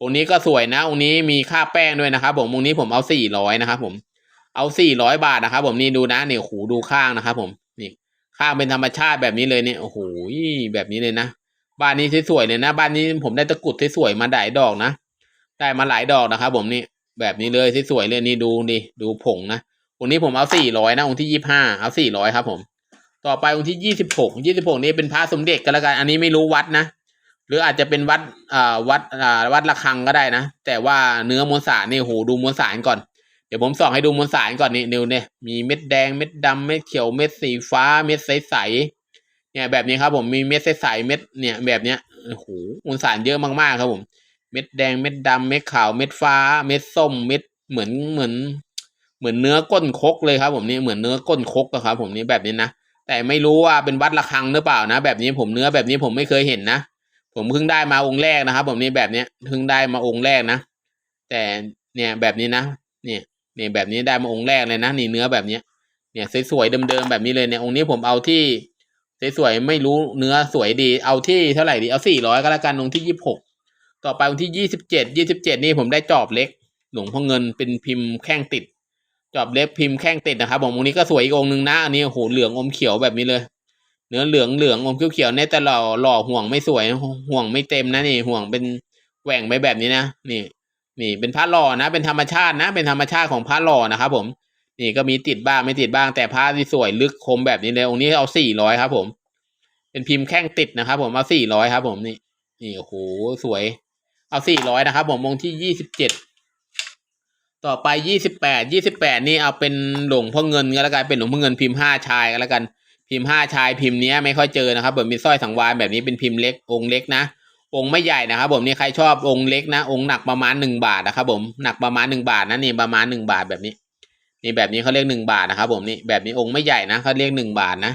องค์นี้ก็สวยนะองค์นี้มีค่าแป้งด้วยนะครับผมองค์นี้ผมเอาสี่ร้อยนะครับผมเอาสี่ร้อยบาทนะครับผมนี่ดูนะนี่โอ้โหดูข้างนะครับผมนี่ข้างเป็นธรรมชาติแบบนี้เลยเนี่ยโอ้โหแบบนี้เลยนะบ้านนี้สวยๆเลยนะ บ้านนี้ผมได้ตะกุดสวยๆมาหลายดอกนะได้มาหลายดอกนะครับผมนี่แบบนี้เลยสวยๆเลยนี่ดูนี่ดูผงนะ องค์นี้ผมเอาสี่ร้อยนะองค์ที่ยี่ห้าเอาสี่ร้อยครับ ผม ต่อไปองค์ที่ยี่สิบหกยี่สิบหกนี้เป็นพระสมเด็จกันแล้วกัน อันนี้ไม่รู้วัดนะหรืออาจจะเป็นวัดอ่าวัดอ่าวัดระฆังก็ได้นะ แต่ว่าเนื้อมวลสารนี่โหดูมวลสารก่อนเดี๋ยวผมส่องให้ดูมวลสารก่อนนี่นิวเนี่ยมีเม็ดแดงเม็ดดำเม็ดเขียวเม็ดสีฟ้าเม็ดใสๆเนี่ยแบบนี้ครับ ผมมีเม็ดใสๆเม็ดเนี่ยแบบเนี้ยโอ้โหมวลสารเยอะมากๆครับผม เม็ดแดงเม็ดดำเม็ดขาวเม็ดฟ้า เม็ดส้มเม็ดเหมือนเหมือน เหมือนเนื้อก้นคกเลยครับผมนี่เหมือนเนื้อก้นคกอะครับผมนี่แบบนี้นะแต่ไม่รู้ว่าเป็นวัดระฆังหรือเปล่านะ แบบนี้ผมเนื้อแบบนี้ผมไม่เคยเห็นนะผมเพิ่งได้มาองค์แรกนะครับ ผมนี่แบบนี้เพิ่งได้มาองค์แรกนะ แต่เนี่ยแบบนี้นะเนี่ยเนี่ยแบบนี้ได้มาองค์แรกเลยนะนี่เนื้อแบบนี้เนี่ยสวยๆเดิมๆแบบนี้เลยเนี่ยองค์นี้ผมเอาที่สวยๆไม่รู้เนื้อสวยดี เอาที่เท่าไหร่ดีเอาสี่ร้อยก็แล้วกันองค์ที่ยี่สิบหกต่อไปองค์ที่ยี่สิบเจ็ดยี่สิบเจ็ดนี่ผมได้จอบเล็ก หลวงพ่อเงินเป็นพิมพ์แข้งติด จอบเล็บพิมพ์แข้งติดนะครับผมองค์นี้ก็สวยอีกองค์หนึ่งนะอันนี้โอ้โหเหลืองอมเขียวแบบนี้เลย เนื้อเหลืองเหลืองอมเขียวเขียวเนี่ยแต่หล่อหล่อห่วงไม่สวยห่วงไม่เต็มนะนี่ห่วงเป็นแหว่งไปแบบนี้นะนี่นี่เป็นพระหล่อนะ เป็นธรรมชาตินะ เป็นธรรมชาติของพระหล่อนะครับผมนี่ก็มีติดบ้างไม่ติดบ้างแต่พระที่สวยลึกคมแบบนี้เลยองค์นี้เอาสี่ร้อยครับผม เป็นพิมพ์แข้งติดนะครับ ผมเอาสี่ร้อยครับ ผมนี่นี่โอ้โหสวย เอาสี่ร้อยนะครับ ผมองค์ที่ยี่สิบเจ็ด ต่อไปยี่สิบแปดยี่สิบแปดนี่เอาเป็นหลวงพ่อเงินก็แล้วกันเป็นหลวงพ่อเงินพิมพ์ห้าชายก็แล้วกัน พิมพ์ห้าชายพิมพ์เนี้ยไม่ค่อยเจอนะครับแบบมีสร้อยสังวานแบบนี้เป็นพิมพ์เล็กองค์เล็กนะองค์ไม่ใหญ่นะครับผมนี่ใครชอบองค์เล็กนะ องค์หนักประมาณหนึ่งบาทนะครับผมหนักประมาณหนึ่งบาทนะนี่ประมาณหนึ่งบาทแบบนี้ นี่แบบนี้เขาเรียกหนึ่งบาทนะครับผมนี่แบบนี้องค์ไม่ใหญ่นะเขาเรียกหนึ่งบาทนะ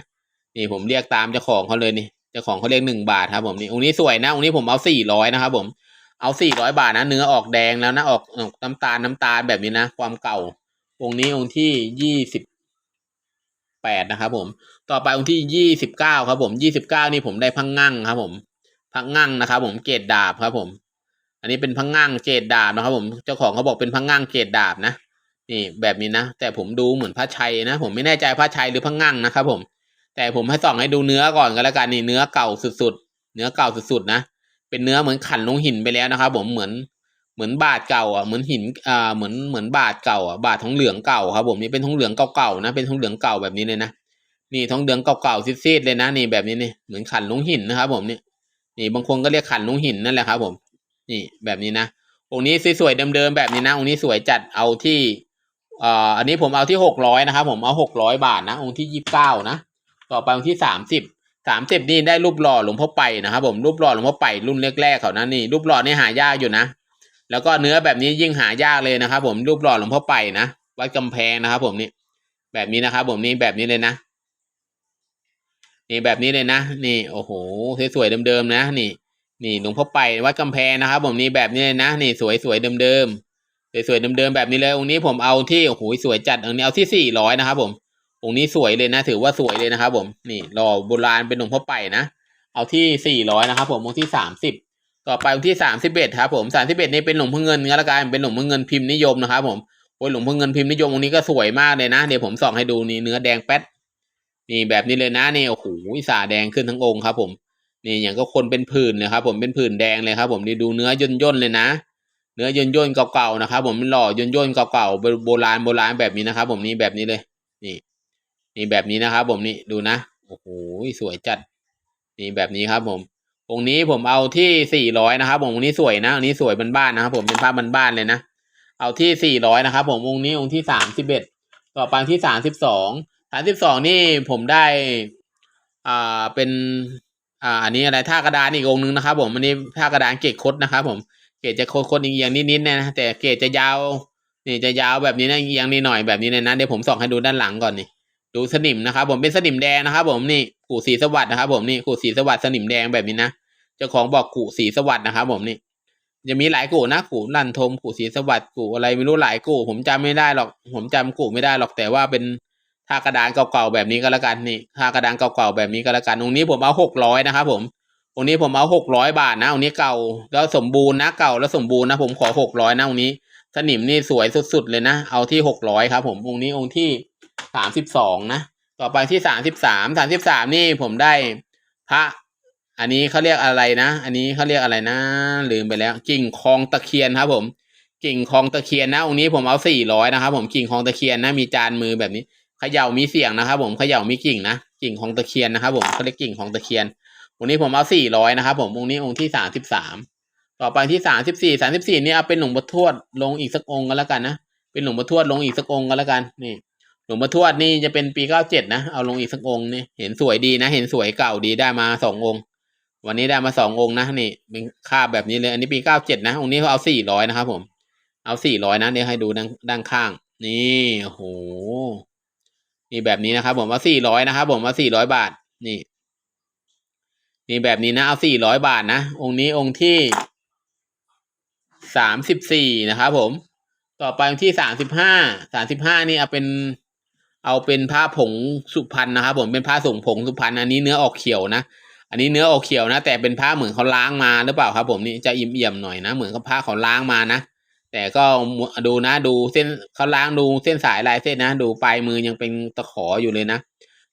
นี่ผมเรียกตามเจ้าของเขาเลยนี่เจ้าของเขาเรียกหนึ่งบาทครับผมนี่องค์นี้สวยนะองค์นี้ผมเอาสี่ร้อยนะครับผม เอาสี่ร้อยบาทนะเนื้อออกแดงแล้วนะออกออกน้ำตาลน้ำตาลแบบนี้นะ ความเก่า องค์นี้องค์ที่ยี่สิบแปดนะครับผม ต่อไปองค์ที่ยี่สิบเก้าครับผมยี่สิบเก้านี่ผมได้พังงั่งครับผมพังงั่งนะครับผมเกรดดาบครับผม อันนี้เป็นพังงั่งเกรดดาบนะครับ ผมเจ้าของเขาบอกเป็นพังงั่งเกรดดาบนะนี่แบบนี้นะแต่ผมดูเหมือนพระชัยนะ ผมไม่แน่ใจพระชัยหรือพังงั่งนะครับผม แต่ผมให้ส่องให้ดูเนื้อก่อนก็แล้วกันนี่เนื้อเก่าสุดๆเนื้อเก่าสุดๆนะ เป็นเนื้อเหมือนขันลงหินไปแล้วนะครับ ผมเหมือนเหมือนบาทเก่าอะเหมือนหินอ่าเหมือนเหมือนบาทเก่าอะบาททองเหลืองเก่าครับผมนี่เป็นทองเหลืองเก่าๆนะเป็นทองเหลืองเก่าแบบนี้เลยนะนี่ทองเหลืองเก่าๆซีดๆเลยนะนี่แบบนี้นี่เหมือนขันลงหินนะครับ ผมนี่นี่บางคนก็เรียกขันลงหินนั่นแหละครับ ผม นี่แบบนี้นะองค์นี้สวยๆเดิมๆแบบนี้นะองค์นี้สวยจัดเอาที่อ่ออันนี้ผมเอาที่หกร้อยนะครับผมเอาหกร้อยบาทนะองค์ที่ยี่สิบเก้านะต่อไปองค์ที่สามสิบ สามสิบนี่ได้รูปหล่อหลวงพ่อไปนะครับผมรูปหล่อหลวงพ่อไปรุ่นแรกๆเขานะนี่รูปหล่อนี่หายากอยู่นะ แล้วก็เนื้อแบบนี้ยิ่งหายากเลยนะครับ ผมรูปหล่อหลวงพ่อไปนะวัดกำแพงนะครับ ผมนี่แบบนี้นะครับ ผมนี่แบบนี้เลยนะนี่แบบนี้เลยนะ นี่โอ้โหสวยๆเดิมๆนะ นี่ นี่หลวงพ่อไปวัดกำแพงนะครับ ผมนี่แบบนี้เลยนะ นี่สวยๆเดิมๆสวยๆเดิมๆแบบนี้เลยองค์นี้ผมเอาที่โอ้โหสวยจัดองค์นี้เอาที่สี่ร้อยนะครับ ผม องค์นี้สวยเลยนะ ถือว่าสวยเลยนะครับ ผม นี่รอโบราณเป็นหลวงพ่อไปนะ เอาที่สี่ร้อยนะครับ ผมองค์ที่สามสิบต่อไปองค์ที่สามสิบเอ็ดครับ ผมสามสิบเอ็ดนี่เป็นหลวงพ่อเงินก็แล้วกันเป็นหลวงพ่อเงินพิมพ์นิยมนะครับ ผมโอ้ยหลวงพ่อเงินพิมพ์นิยมองค์นี้ก็สวยมากเลยนะเดี๋ยวผมส่องให้ดูนี่เนื้อแดงแป๊ดนี่แบบนี้เลยนะนี่โอ้โหสาแดงขึ้นทั้งองค์ครับ ผมนี่อย่างก็คนเป็นผื่นเลยครับ ผมเป็นผื่นแดงเลยครับ ผมนี่ดูเนื้อย่นย่นเลยนะ เนื้อย่นย่นเก่าๆนะครับ ผมหล่อย่นย่นเก่าๆโบราณโบราณแบบนี้นะครับ ผมนี่แบบนี้เลย นี่ นี่แบบนี้นะครับผมนี่ดูนะโอ้โหสวยจัดนี่แบบนี้ครับ ผมองค์นี้ผมเอาที่สี่ร้อยนะครับ ผมองค์นี้สวยนะองค์นี้สวยบ้านๆนะครับ ผมเป็นภาพบ้านๆเลยนะเอาที่สี่ร้อยนะครับ ผมองค์นี้องค์ที่สามสิบเอ็ดต่อไปที่สามสิบสองสามสิบสองนี่ผมได้อ่าเป็นอ่าอันนี้อะไรท่ากระดานอีกองนึงนะครับ ผมอันนี้ท่ากระดานเกรดคดนะครับ ผมเกรดจะโคดคดอีกอย่างนิดๆนะแต่เกรดจะยาวนี่จะยาวแบบนี้นะเอียงนิดหน่อยแบบนี้เลยนะเดี๋ยวผมส่องให้ดูด้านหลังก่อนนี่ ดูสนิมนะครับผมเป็นสนิมแดงนะครับผมนี่กูสีสวัสดนะครับผมนี่กูสีสวัสดสนิมแดงแบบนี้นะเจ้าของบอกกูสีสวัสดนะครับผมนี่จะมีหลายกูนะกูลันทมกูสีสวัสดกูอะไรไม่รู้หลายกูผมจำไม่ได้หรอก ผมจำกูไม่ได้หรอกแต่ว่าเป็นถ้ากระดานเก่าๆแบบนี้ก็แล้วกันนี่ถ้ากระดานเก่าๆแบบนี้ก็แล้วกันตรงนี้ผมเอาหกร้อยนะครับผมตรงนี้ผมเอาหกร้อยบาทนะตรงนี้เก่าแล้วสมบูรณ์นะเก่าแล้วสมบูรณ์นะผมขอหกร้อยนะตรงนี้ สนิมนี่สวยสุดๆเลยนะ เอาที่หกร้อยครับ ผมองค์นี้องค์ที่ สามสิบสองนะ ต่อไปที่สามสิบสามสามสิบสามนี่ผมได้พระ อันนี้เขาเรียกอะไรนะ อันนี้เขาเรียกอะไรนะ ลืมไปแล้ว กิ่งคลองตะเคียนครับ ผม กิ่งคลองตะเคียนนะองค์นี้ผมเอาสี่ร้อยนะครับ ผมกิ่งคลองตะเคียนนะ มีจานมือแบบนี้เขย่ามีเสียงนะครับ ผมเขย่ามีกิ่งนะกิ่งของตะเคียนนะครับ ผมเขาเรียกกิ่งของตะเคียนองค์นี้ผมเอาสี่ร้อยนะครับผมองค์นี้องค์ที่สามสิบสามต่อไปที่สามสิบสี่สามสิบสี่นี่เอาเป็นหลวงพ่อทวดลงอีกสักองค์ก็แล้วกันนะเป็นหลวงพ่อทวดลงอีกสักองค์ก็แล้วกันนี่ หลวงพ่อทวดนี่จะเป็นปีเก้าเจ็ดนะ เอาลงอีกสักองค์นี่เห็นสวยดีนะ เห็นสวยเก่าดีได้มาสององค์ วันนี้ได้มาสององค์นะนี่เป็นค่าบแบบนี้เลย อันนี้ปีเก้าเจ็ดนะ องค์นี้เขาเอาสี่ร้อยนะครับผม เอาสี่ร้อยนะเดี๋ยวให้ดูด้านด้านข้าง นี่โอ้โหนี่แบบนี้นะครับ ผมเอาสี่ร้อยนะครับผมเอาสี่ร้อยบาท นี่นี่แบบนี้นะ เอาสี่ร้อยบาทนะ องค์นี้องค์ที่สามสิบสี่นะครับผม ต่อไปองค์ที่สามสิบห้าสามสิบห้านี่เอาเป็น เอาเป็นผ้าผงสุพรรณนะครับผมเป็นผ้าส่งผงสุพรรณอันนี้เนื้อออกเขียวนะ อันนี้เนื้อออกเขียวนะ แต่เป็นผ้าเหมือนเขาล้างมาหรือเปล่าครับผมนี่จะอิ่มเอี่ยมหน่อยนะ เหมือนกับผ้าเขาล้างมานะ แต่ก็ดูนะดูเส้นเขาล้างดูเส้นสายลายเส้นนะ ดูปลายมือยังเป็นตะขออยู่เลยนะ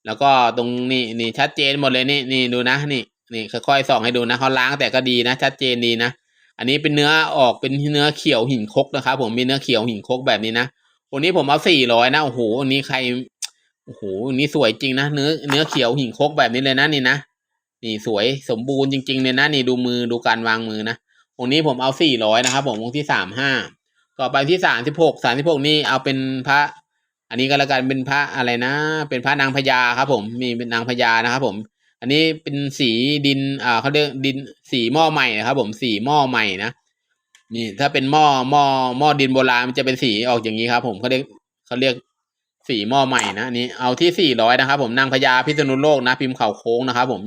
แล้วก็ตรงนี้นี่ชัดเจนหมดเลยนี่นี่ดูนะนี่นี่ค่อยๆส่องให้ดูนะเขาล้างแต่ก็ดีนะ ชัดเจนดีนะ อันนี้เป็นเนื้อออกเป็นเนื้อเขียวหินคกนะครับ ผมมีเนื้อเขียวหินคกแบบนี้นะ วันนี้ผมเอาสี่ร้อยนะโอ้โหอันนี้ใครโอ้โหอันนี้สวยจริงนะเนื้อเนื้อเขียวหินคกแบบนี้เลยนะนี่นะนี่สวยสมบูรณ์จริงๆเลยนะนี่ดูมือดูการวางมือนะองค์นี้ผมเอาสี่ร้อยนะครับผมองค์ที่สามห้าต่อไปที่สามสิบหกสามสิบหกนี่เอาเป็นพระ อันนี้ก็แล้วกันเป็นพระอะไรนะ เป็นพระนางพญาครับ ผมมีเป็นนางพญานะครับ ผม อันนี้เป็นสีดินอ่าเขาเรียกดินสีหม้อใหม่นะครับ ผมสีหม้อใหม่นะ นี่ถ้าเป็นหม้อหม้อหม้อดินโบราณมันจะเป็นสีออกอย่างนี้ครับผมเขาเรียกเขาเรียกสีหม้อใหม่นะนนี้เอาที่สี่ร้อยนะครับ ผมนางพญาพิษณุโลกนะ พิมพ์เข่าโค้งนะครับ ผม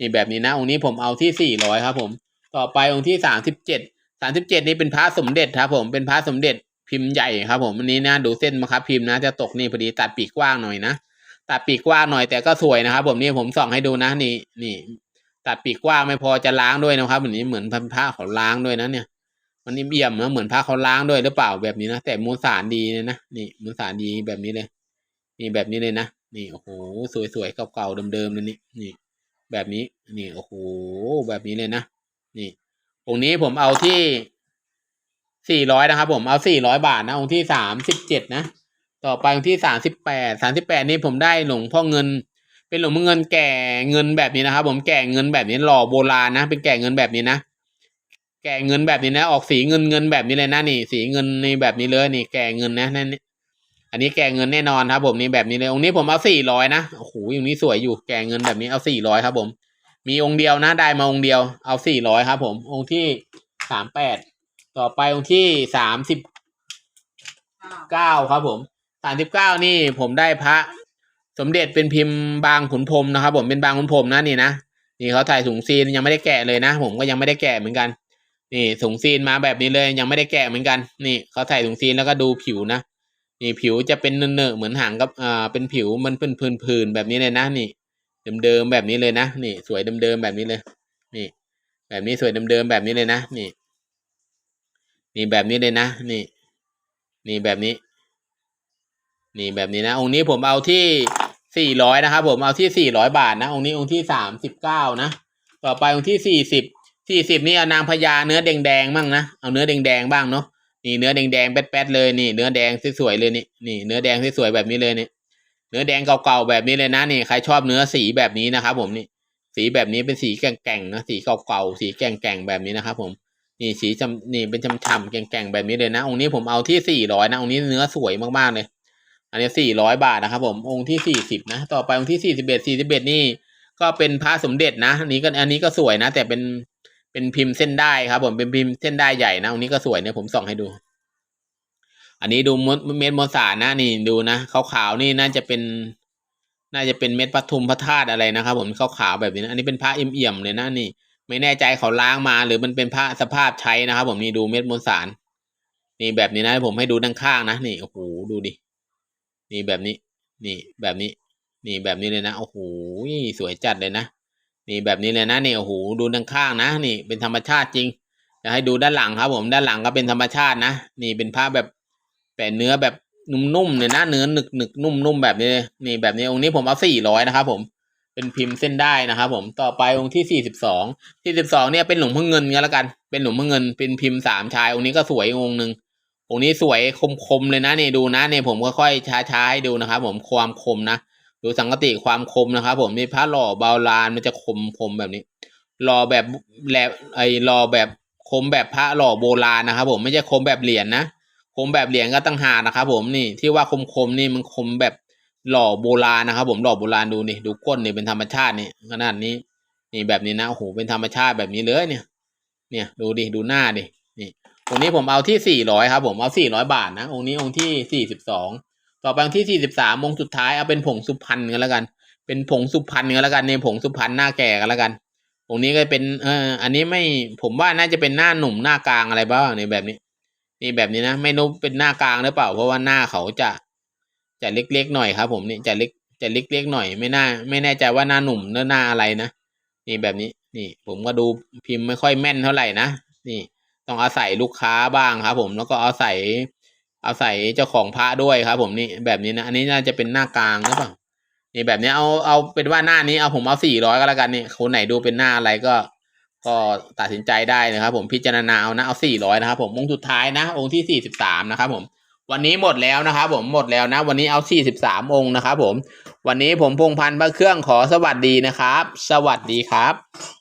นี่แบบนี้นะองค์นี้ผมเอาที่สี่ร้อยครับ ผม ต่อไปองค์ที่สามสิบเจ็ดสามสิบเจ็ดนี่เป็นพระสมเด็จครับ ผมเป็นพระสมเด็จพิมพ์ใหญ่ครับ ผมอันนี้นะดูเส้นมาครับพิมพ์นะ จะตกนี่พอดีตัดปีกกว้างหน่อยนะตัดปีกกว้างหน่อยแต่ก็สวยนะครับ ผมนี่ผมส่องให้ดูนะนี่นี่ ตัดปีกกว้างไม่พอจะล้างด้วยนะครับแบบนี้เหมือนพันผ้าเขาล้างด้วยนะเนี่ย มันอิ่มเอี่ยมนะเหมือนผ้าเขาล้างด้วยหรือเปล่าแบบนี้นะแต่มูลสารดีเลยนะนี่มูลสารดีแบบนี้เลย นี่แบบนี้เลยนะนี่โอ้โหสวยๆเก่าๆเดิมๆเลยนี่นี่แบบนี้นี่โอ้โหแบบนี้เลยนะนี่องค์นี้ผมเอาที่สี่ร้อยนะครับ ผมเอาสี่ร้อยบาทนะองค์ที่สามสิบเจ็ดนะต่อไปองค์ที่สามสิบแปดสามสิบแปดนี่ผมได้หลวงพ่อเงิน เป็นหลวงพ่อเงินแก่เงินแบบนี้นะครับ ผมแก่เงินแบบนี้หล่อโบราณนะเป็นแก่เงินแบบนี้นะ แก่เงินแบบนี้นะ ออกสีเงินเงินแบบนี้เลยนะนี่ สีเงินนี่แบบนี้เลยนี่ แก่เงินนะนั่นนี่อันนี้แก่เงินแน่นอนครับผมนี่แบบนี้เลยองค์นี้ผมเอาสี่ร้อยนะโอ้โหองค์นี้สวยอยู่แก่เงินแบบนี้เอาสี่ร้อยครับผม มีองค์เดียวนะได้มาองค์เดียวเอาสี่ร้อยครับ ผม องค์ที่สามแปดต่อไปองค์ที่สามสิบเก้าครับผมสามสิบเก้านี่ผมได้พระ สมเด็จเป็นพิมพ์บางขุนพรมนะครับ ผมเป็นบางขุนพรมนะนี่นะนี่เขาถ่ายถุงซีนยังไม่ได้แกะเลยนะ ผมก็ยังไม่ได้แกะเหมือนกัน นี่ถุงซีนมาแบบนี้เลยยังไม่ได้แกะเหมือนกัน นี่เขาใส่ถุงซีนแล้วก็ดูผิวนะนี่ผิวจะเป็นเนื้อเหมือนหางกับอ่าเป็นผิวมันเป็นพื้นๆแบบนี้เลยนะนี่ เดิมๆแบบนี้เลยนะนี่ สวยเดิมๆแบบนี้เลย นี่ แบบนี้สวยเดิมๆแบบนี้เลยนะนี่ นี่แบบนี้เลยนะนี่ นี่แบบนี้ นี่แบบนี้นะองค์นี้ผมเอาที่สี่ร้อยนะครับผมเอาที่สี่ร้อยบาทนะองค์นี้องค์ที่สามสิบเก้านะต่อไปองค์ที่สี่สิบ สี่สิบนี่เอานางพญาเนื้อแดงๆบ้างนะเอาเนื้อแดงๆบ้างเนาะนี่เนื้อแดงๆแป๊ดๆเลยนี่เนื้อแดงสวยๆเลยนี่นี่เนื้อแดงสวยๆแบบนี้เลยนี่เนื้อแดงเก่าๆแบบนี้เลยนะนี่ใครชอบเนื้อสีแบบนี้นะครับผมนี่สีแบบนี้เป็นสีแก่งๆนะสีเก่าๆสีแก่งๆแบบนี้นะครับผมนี่สีจำนี่เป็นช่ำๆแก่งๆแบบนี้เลยนะองค์นี้ผมเอาที่สี่ร้อยนะองค์นี้เนื้อสวยมากๆเลย อันนี้สี่ร้อยบาทนะครับผมองค์ที่สี่สิบนะ ต่อไปองค์ที่สี่สิบเอ็ดสี่สิบเอ็ดนี่ก็เป็นพระสมเด็จนะอันนี้ก็อันนี้ก็สวยนะ แต่เป็น เป็นพิมพ์เส้นได้ครับ ผมเป็นพิมพ์เส้นได้ใหญ่นะองค์นี้ก็สวยเนี่ยผมส่องให้ดู อันนี้ดูเม็ดมวลสานะนี่ดูนะขาวๆนี่น่าจะเป็น น่าจะเป็นเม็ดปทุมพระธาตุอะไรนะครับ ผมขาวๆแบบนี้นะอันนี้เป็นพระเอี่ยมๆเลยนะนี่ ไม่แน่ใจเขาล้างมา หรือมันเป็นพระสภาพใช้นะครับ ผมนี่ดูเม็ดมวลสารนี่แบบนี้นะผมให้ดูด้านข้างนะนี่โอ้โหดูดินี่แบบนี้ นี่แบบนี้ นี่แบบนี้เลยนะโอ้โหสวยจัดเลยนะ นี่แบบนี้เลยนะนี่โอ้โหดูด้านข้างนะ นี่เป็นธรรมชาติจริงจะให้ดูด้านหลังครับผมด้านหลังก็เป็นธรรมชาตินะนี่เป็นผ้าแบบแปะเนื้อแบบนุ่มๆเลยนะเนื้อหนึกหนึกนุ่มนุ่มแบบนี้นี่แบบนี้องค์นี้ผมเอาสี่ร้อยนะครับผมเป็นพิมพ์เส้นได้นะครับผมต่อไปองค์ที่สี่สิบสองสี่สิบสองเนี่ยเป็นหลวงพ่อเงินกันแล้วกันเป็นหลวงพ่อเงินเป็นพิมพ์สามชายองค์นี้ก็สวยองค์หนึ่งองค์นี้สวยคมๆเลยนะนี่ดูนะนี่ผมค่อยๆช้าๆให้ดูนะครับผมความคมนะ ดูสังกติความคมนะครับผมนี่พระหล่อเบาลานมันจะคมคมแบบนี้หล่อแบบแหลไอ้หล่อแบบคมแบบพระหล่อโบราณนะครับ ผมไม่ใช่คมแบบเหรียญนะคมแบบเหรียญก็ตั้งหานะครับ ผมนี่ที่ว่าคมคมนี่มันคมแบบหล่อโบราณนะครับ ผมหล่อโบราณดูนี่ดูก้นนี่เป็นธรรมชาตินี่ขนาดนี้ นี่แบบนี้นะโอ้โหเป็นธรรมชาติแบบนี้เลยเนี่ย เนี่ยดูดิดูหน้าดินี่องค์นี้ผมเอาที่สี่ร้อยครับ ผมเอาสี่ร้อยบาทนะองค์นี้องค์ที่สี่สิบสอง ต่อไปที่สี่สิบสามงสุดท้ายเอาเป็นผงสุพรรณกันแล้วกัน เป็นผงสุพรรณกันแล้วกันในผงสุพรรณหน้าแก่กันแล้วกันองนี้ก็เป็นเอออันนี้ไม่ผมว่าน่าจะเป็นหน้าหนุ่มหน้ากลางอะไรบ้างในแบบนี้ นี่แบบนี้นะไม่รู้เป็นหน้ากลางหรือเปล่า เพราะว่าหน้าเขาจะจะเล็กๆหน่อยครับ ผมนี่จะเล็กจะเล็กๆหน่อยไม่น่า ไม่แน่ใจว่าหน้าหนุ่มหรือหน้าอะไรนะนี่แบบนี้นี่ ผมก็ดูพิมพ์ไม่ค่อยแม่นเท่าไหร่นะนี่ ต้องอาศัยลูกค้าบ้างครับ ผมแล้วก็อาศัย อาศัยเจ้าของพระด้วยครับ ผมนี่แบบนี้นะอันนี้น่าจะเป็นหน้ากลางหรือเปล่านี่แบบนี้เอาเอาเป็นว่าหน้านี้เอาผมเอาสี่ร้อยก็แล้วกันนี่คนไหนดูเป็นหน้าอะไรก็ ก็ตัดสินใจได้นะครับ ผมพิจารณาเอานะเอาสี่ร้อยนะครับ ผมองค์สุดท้ายนะ องค์ที่สี่สิบสามนะครับ ผมวันนี้หมดแล้วนะครับผมหมดแล้วนะ วันนี้เอาสี่สิบสามองค์นะครับผม วันนี้ผมพงพันธ์พระเครื่องขอสวัสดีนะครับ สวัสดีครับ